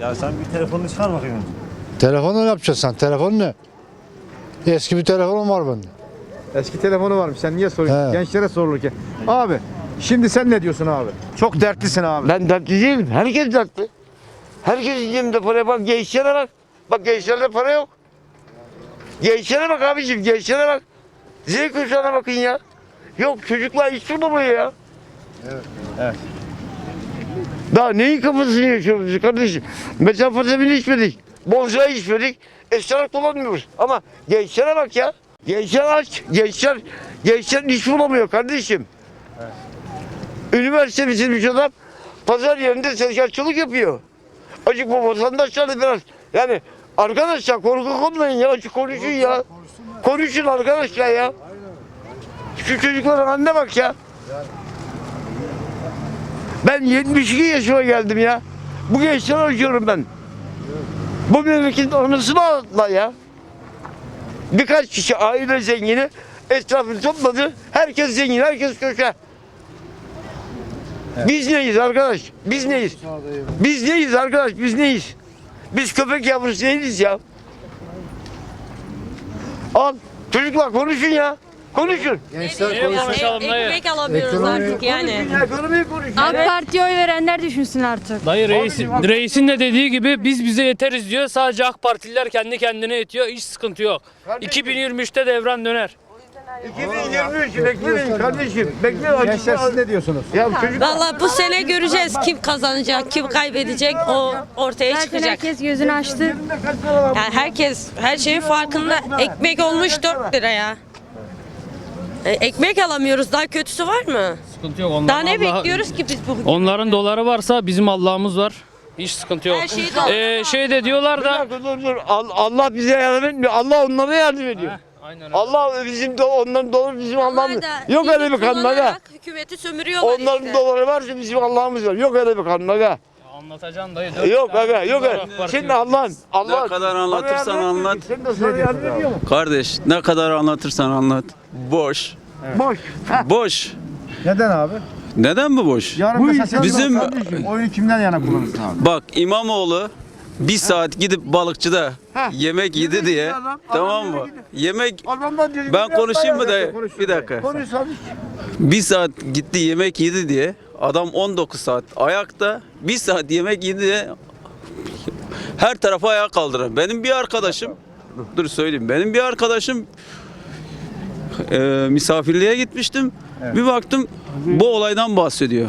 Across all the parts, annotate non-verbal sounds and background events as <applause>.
Ya sen bir telefonunu çıkar bakayım önce. Telefonu ne yapacaksın sen? Telefon ne? Eski bir telefonum var bende. Eski telefonu varmış. Sen niye soruyorsun? He. Gençlere sorulurken. Abi şimdi sen ne diyorsun abi? Çok dertlisin abi. Ben dertli değilim. Herkes dertli. Herkesin cebinde para bak. Gençlere bak. Bak gençlerde para yok. Gençlere bak abicim. Gençlere bak. Z kuşağına bakın ya. Yok çocuklar iş bulamıyor ya. Evet. Evet. Daha neyin kafasını yaşıyoruz kardeşim? Metamfetamin içmedik. Bonzai içmedik. Esrar kullanmıyoruz. Ama gençlere bak ya. Gençler aç. Gençler, gençler iş bulamıyor kardeşim. Üniversite bitirmiş adam pazar yerinde tezgahçılık yapıyor. Acık bu vatandaşlar da biraz yani arkadaşlar korku konmayın ya açık konuşun ya. Konuşun arkadaşlar ya. Şu çocukların haline bak ya. Ben 72 yaşıma geldim ya. Bu gençler acıyorum ben. Bu memleketin anasını aldılar ya. Birkaç kişi aile zengini etrafını topladı. Herkes zengin, herkes köşe. Biz neyiz arkadaş? Biz neyiz? Biz neyiz arkadaş? Biz neyiz? Biz köpek yavrusu değiliz ya. Al çocuklar konuşun ya. Konuşun. konuşalım dayı? Ekmek alamıyoruz artık yani. Ekonomiyi konuşun. AK Parti'ye oy verenler düşünsün artık. Dayı reis, reisin de dediği gibi biz bize yeteriz diyor. Sadece AK Partililer kendi kendine yetiyor. Hiç sıkıntı yok. 2023'te devran döner. 2023 bekleyin kardeşim. Bekleyin. Gençler siz ne diyorsunuz? Ya çocuk Vallahi bu sene göreceğiz kim kazanacak, kim kaybedecek o ortaya Zaten çıkacak. herkes gözünü açtı. Yani herkes her şeyin farkında. Ekmek olmuş 4 lira ya. E, ekmek alamıyoruz. Daha kötüsü var mı? Sıkıntı yok. Onların, Daha ne Allah'a- bekliyoruz ki biz bugün? Onların doları varsa bizim Allah'ımız var. Hiç sıkıntı yok. Her şeyi dolar. Ee, şey de diyorlar da dur dur. Al- Allah bize yardım etmiyor. Allah onlara yardım ediyor. Aynen Allah bizim de onların doları bizim Allah'ımız. Yok öyle bir kanun aga. kullanarak Hükümeti sömürüyorlar Onların işte. doları varsa bizim Allah'ımız var. Yok öyle bir kanun aga. Anlatacaksın dayı. Yok aga yok öyle. AK Parti- Şimdi Allah'ın Allah Ne kadar anlatırsan anlat. Sen de sana yardım ediyor mu? Kardeş ne kadar anlatırsan anlat. Boş. Boş. <laughs> Boş. Neden abi? Neden mi boş? Yarın mesela sen Bizim- oyunu kimden yana kullanırsın abi? Bak İmamoğlu bir saat gidip balıkçıda yemek yedi diye adam, tamam mı? yemek Yemek Adamdan diyor. ben konuşayım mı dayı? Bir dakika. Konuş abi. Bir saat gitti yemek yedi diye adam 19 saat ayakta bir saat yemek yedi diye her tarafa ayağa kaldıran. Benim bir arkadaşım dur söyleyeyim benim bir arkadaşım e, misafirliğe gitmiştim. Bir baktım bu olaydan bahsediyor.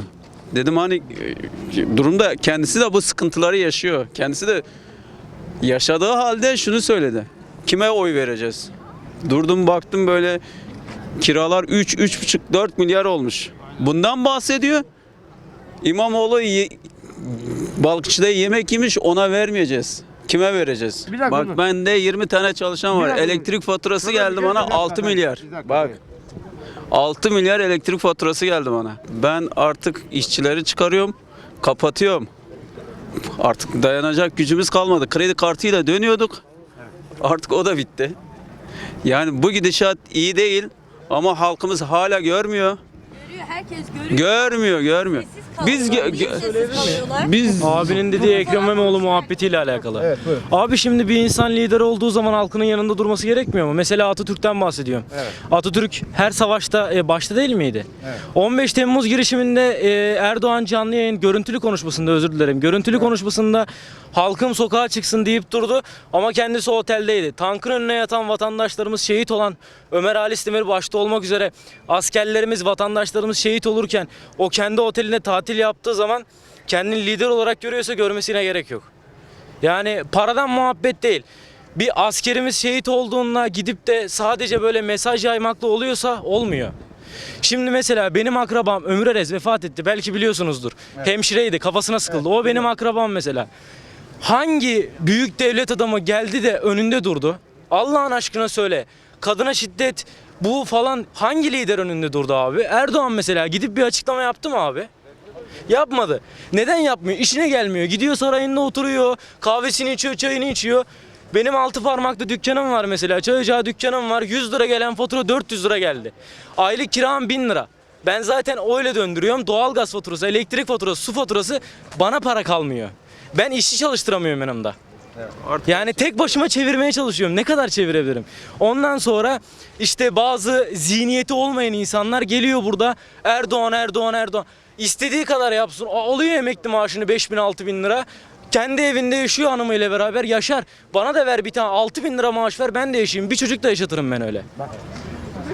Dedim hani e, durumda kendisi de bu sıkıntıları yaşıyor. Kendisi de yaşadığı halde şunu söyledi. Kime oy vereceğiz? Durdum baktım böyle kiralar 3 3,5 4 milyar olmuş. Bundan bahsediyor. İmamoğlu ye- balıkçıda yemek yemiş ona vermeyeceğiz. Kime vereceğiz? Bir dakika Bak dur. bende 20 tane çalışan Bir var. dakika dur. Elektrik faturası Sana bir geldi şey bana söyleyeyim. 6 milyar. Bir dakika, Bak buyur. 6 milyar elektrik faturası geldi bana. Ben artık işçileri çıkarıyorum, kapatıyorum. Artık dayanacak gücümüz kalmadı. Kredi kartıyla dönüyorduk. Artık o da bitti. Yani bu gidişat iyi değil ama halkımız hala görmüyor. Herkes görüyor. Görmüyor, görmüyor. Biz gö- gö-? Biz abinin dediği Ekrem İmamoğlu muhabbetiyle alakalı. Evet buyurun. Abi şimdi bir insan lider olduğu zaman halkının yanında durması gerekmiyor mu? Mesela Atatürk'ten bahsediyorum. Atatürk her savaşta e, başta değil miydi? 15 Temmuz girişiminde e, Erdoğan canlı yayın görüntülü konuşmasında özür dilerim. Görüntülü konuşmasında halkım sokağa çıksın deyip durdu ama kendisi oteldeydi. Tankın önüne yatan vatandaşlarımız şehit olan Ömer Halis Demir başta olmak üzere askerlerimiz, vatandaşlarımız şehit olurken o kendi otelinde tatil yaptığı zaman kendini lider olarak görüyorsa görmesine gerek yok. Yani paradan muhabbet değil. Bir askerimiz şehit olduğunda gidip de sadece böyle mesaj yaymakla oluyorsa olmuyor. Şimdi mesela benim akrabam Ömür Erez vefat etti. Belki biliyorsunuzdur. Hemşireydi kafasına sıkıldı. o benim akrabam mesela. Hangi büyük devlet adamı geldi de önünde durdu? Allah'ın aşkına söyle. Kadına şiddet bu falan hangi lider önünde durdu abi? Erdoğan mesela gidip bir açıklama yaptı mı abi? Yapmadı. Neden yapmıyor? İşine gelmiyor. Gidiyor sarayında oturuyor. Kahvesini içiyor, çayını içiyor. Benim altı parmaklı dükkanım var mesela. Çay ocağı dükkanım var. 100 lira gelen fatura 400 lira geldi. Aylık kiram 1000 lira. Ben zaten öyle döndürüyorum. Doğalgaz faturası, elektrik faturası, su faturası bana para kalmıyor. Ben işçi çalıştıramıyorum yanımda. Yani tek başıma çevirmeye çalışıyorum. Ne kadar çevirebilirim? Ondan sonra işte bazı zihniyeti olmayan insanlar geliyor burada Erdoğan Erdoğan Erdoğan. İstediği kadar yapsın. Alıyor emekli maaşını 5000 6000 lira. Kendi evinde yaşıyor hanımıyla beraber yaşar. Bana da ver bir tane 6000 lira maaş ver ben de yaşayayım. Bir çocuk da yaşatırım ben öyle.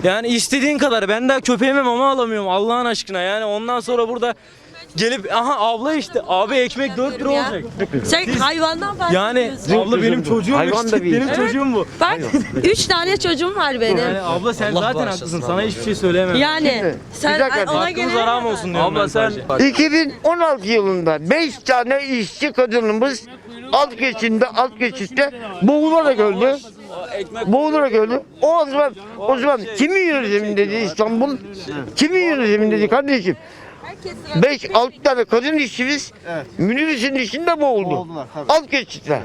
Yani istediğin kadar. Ben daha köpeğime mama alamıyorum Allah'ın aşkına. Yani ondan sonra burada gelip aha abla işte abi ekmek 4 lira olacak. Sen hayvandan fark Yani abla benim çocuğum Hayvan işte, da bir benim insan. çocuğum bu. Bak üç tane çocuğum var benim. Yani abla sen zaten haklısın. Sana hiçbir şey söyleyemem. Yani sen dakika, ona Hakkımız göre haram olsun diyorum Abla ben sen sadece. 2016 yılında 5 tane işçi kadınımız alt geçinde alt geçitte boğularak öldü. Boğularak öldü. O zaman o zaman kimin yönetimindeydi İstanbul? Kimin yönetimindeydi kardeşim? 5-6 tane kadın işçimiz minibüsün içinde boğuldu. Boğuldular, tabii. Alt geçitte.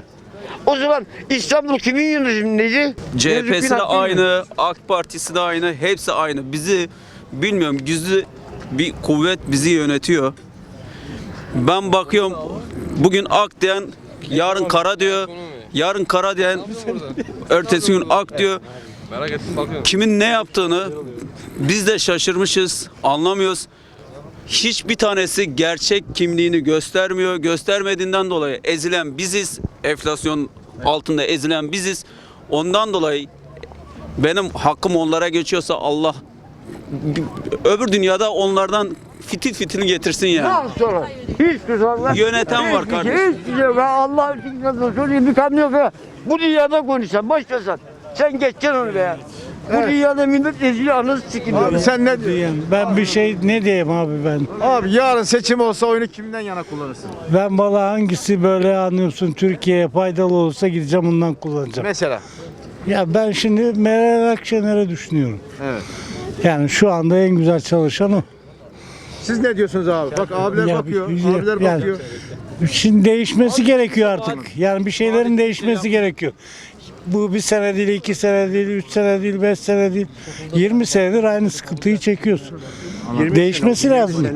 O zaman İstanbul kimin yönetimindeydi? CHP'si de aynı, AK Partisi de aynı, hepsi aynı. Bizi bilmiyorum gizli bir kuvvet bizi yönetiyor. Ben bakıyorum bugün ak diyen yarın kara diyor. Yarın kara diyen ertesi gün ak diyor. Kimin ne yaptığını biz de şaşırmışız, anlamıyoruz. Hiçbir tanesi gerçek kimliğini göstermiyor. Göstermediğinden dolayı ezilen biziz. Enflasyon altında ezilen biziz. Ondan dolayı benim hakkım onlara geçiyorsa Allah öbür dünyada onlardan fitil fitil getirsin yani. Daha sonra hiçbir zaman Yöneten var kardeşim. Hiçbir şey yok. Allah için söyleyeyim bir kamyon. Bu dünyada konuşsan başlasan. Sen geçeceksin onu be ya. Bu dünyada millet ezili anası sikiliyor. Abi sen ne diyorsun? Ben bir şey ne diyeyim abi ben? Abi yarın seçim olsa oyunu kimden yana kullanırsın? Ben valla hangisi böyle anlıyorsun Türkiye'ye faydalı olursa gideceğim ondan kullanacağım. Mesela. Ya ben şimdi Meral Akşener'i düşünüyorum. Evet. Yani şu anda en güzel çalışan o. Siz ne diyorsunuz abi? Bak abiler Ya bakıyor. bir- bir- Abiler yani- bakıyor. Şimdi değişmesi gerekiyor artık. Yani bir şeylerin değişmesi gerekiyor. Bu bir sene değil, iki sene değil, üç sene değil, beş sene değil. 20 senedir aynı sıkıntıyı çekiyorsun. Değişmesi lazım.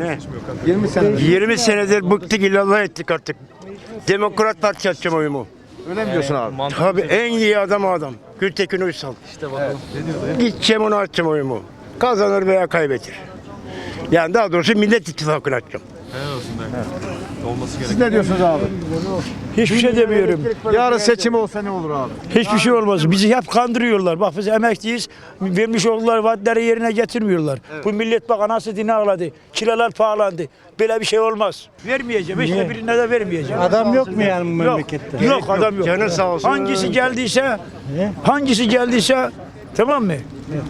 20 sene. 20 senedir bıktık illallah ettik artık. Demokrat Parti atacağım oyumu. Öyle mi diyorsun abi? Tabii en iyi adam o adam. Gültekin Uysal. İşte Gideceğim onu atacağım oyumu. Kazanır veya kaybeder. Yani daha doğrusu Millet İttifakı'nı atacağım. Siz ne diyorsunuz abi? Hiçbir şey demiyorum. Yarın seçim olsa ne olur abi? Hiçbir şey olmaz. Bizi hep kandırıyorlar. Bak biz emekliyiz. Vermiş oldukları vaatleri yerine getirmiyorlar. Bu millet bak anası dini ağladı. Kiralar pahalandı. Böyle bir şey olmaz. Vermeyeceğim. Hiçbir birine de vermeyeceğim. Adam yok mu yani bu Yok. memlekette? Yok adam yok. Canın sağ olsun. Hangisi geldiyse hangisi geldiyse tamam mı?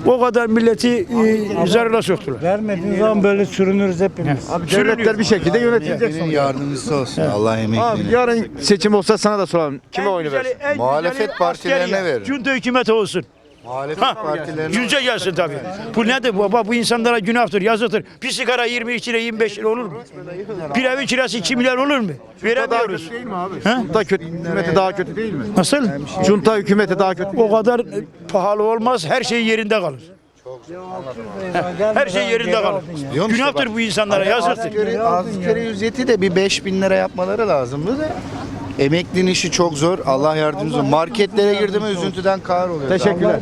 O kadar milleti e, zarara soktular. Vermediğin zaman böyle sürünürüz hepimiz. Abi devletler bir şekilde yönetilecek sonuçta. yardımcısı olsun. Allah Abi emekliliğini. yarın seçim olsa sana da soralım. Kime En oyunu güzeli- versin? en Muhalefet partilerine askeriye. verin. Junta hükümeti olsun. Muhalefet Ha, partilerine Yüce gelsin tabii. Bu nedir bu? Bak bu insanlara günahtır, yazıktır. Bir sigara 22 lira 25 lira olur mu? Bir evin kirası 2 milyar olur mu? Daha Veremiyoruz. kötü değil mi abi? He? Junta kötü, hükümeti daha kötü değil mi? Nasıl? Junta hükümeti daha kötü. O kadar pahalı olmaz. Her şey yerinde kalır. Her şey yerinde kalır. Diyorum işte Günahtır bu insanlara, yazıktır. Asgari, asgari ücreti de bir 5000 lira yapmaları lazımdı da. Emeklinin işi çok zor. Allah yardımcımız olsun. Marketlere girdi mi üzüntüden kahroluyor. Teşekkürler.